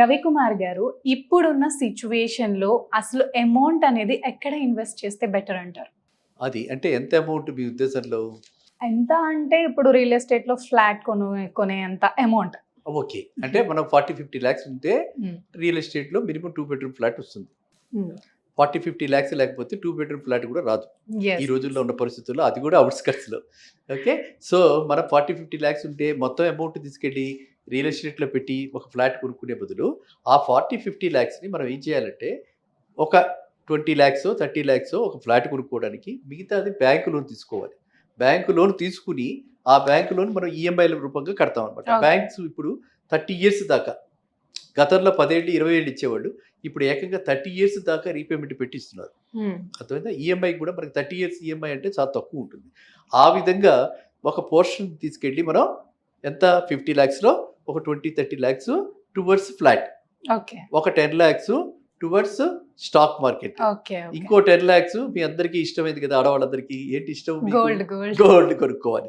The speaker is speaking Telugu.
రవికుమార్ గారు ఇప్పుడున్న సిచ్యువేషన్లో అసలు అమౌంట్ అనేది ఎక్కడ ఇన్వెస్ట్ చేస్తే బెటర్ అంటారు? అది అంటే ఎంత అమౌంట్ మీ ఉద్దేశంలో? ఎంత అంటే ఇప్పుడు రియల్ ఎస్టేట్లో ఫ్లాట్ కొను కొనేంత అమౌంట్ ఓకే. అంటే మనం ఫార్టీ ఫిఫ్టీ ల్యాక్స్ ఉంటే రియల్ ఎస్టేట్లో మినిమం టూ బెడ్రూమ్ ఫ్లాట్ వస్తుంది. ఫార్టీ ఫిఫ్టీ ల్యాక్స్ లేకపోతే టూ బెడ్రూమ్ ఫ్లాట్ కూడా రాదు. ఈ రోజుల్లో ఉన్న పరిస్థితుల్లో అది కూడా అవుట్స్కట్స్లో ఓకే సో మనం ఫార్టీ ఫిఫ్టీ ల్యాక్స్ ఉంటే మొత్తం అమౌంట్ తీసుకెళ్ళి రియల్ ఎస్టేట్లో పెట్టి ఒక ఫ్లాట్ కొనుక్కునే బదులు ఆ ఫార్టీ ఫిఫ్టీ ల్యాక్స్ని మనం ఏం చేయాలంటే ఒక ట్వంటీ ల్యాక్స్ థర్టీ ల్యాక్స్ ఒక ఫ్లాట్ కొనుక్కోవడానికి మిగతాది బ్యాంకు లోన్ తీసుకోవాలి. బ్యాంకు లోన్ తీసుకుని ఆ బ్యాంకు లోన్ మనం ఈఎంఐల రూపంగా కడతాం అనమాట. బ్యాంక్స్ ఇప్పుడు థర్టీ ఇయర్స్ దాకా గతంలో పదేళ్ళు ఇరవై ఏళ్ళు ఇచ్చేవాళ్ళు. ఇప్పుడు ఏకంగా థర్టీ ఇయర్స్ దాకా రీపేమెంట్ పెట్టిస్తున్నారు. అర్థమైందా? ఈఎంఐ కూడా మనకి థర్టీ ఇయర్స్ ఈఎంఐ అంటే చాలా తక్కువ ఉంటుంది. ఆ విధంగా ఒక పోర్షన్ తీసుకెళ్ళి మనం ఎంత? ఫిఫ్టీ ల్యాక్స్లో ఒక twenty thirty lakhs towards flat. Okay. ఒక ten lakhs towards stock market. ఇంకో టెన్ ల్యాక్స్ మీ అందరికీ ఇష్టమైంది కదా ఆడవాళ్ళందరికీ. ఏంటి ఇష్టం గోల్డ్. గోల్డ్ కొనుక్కోవాలి.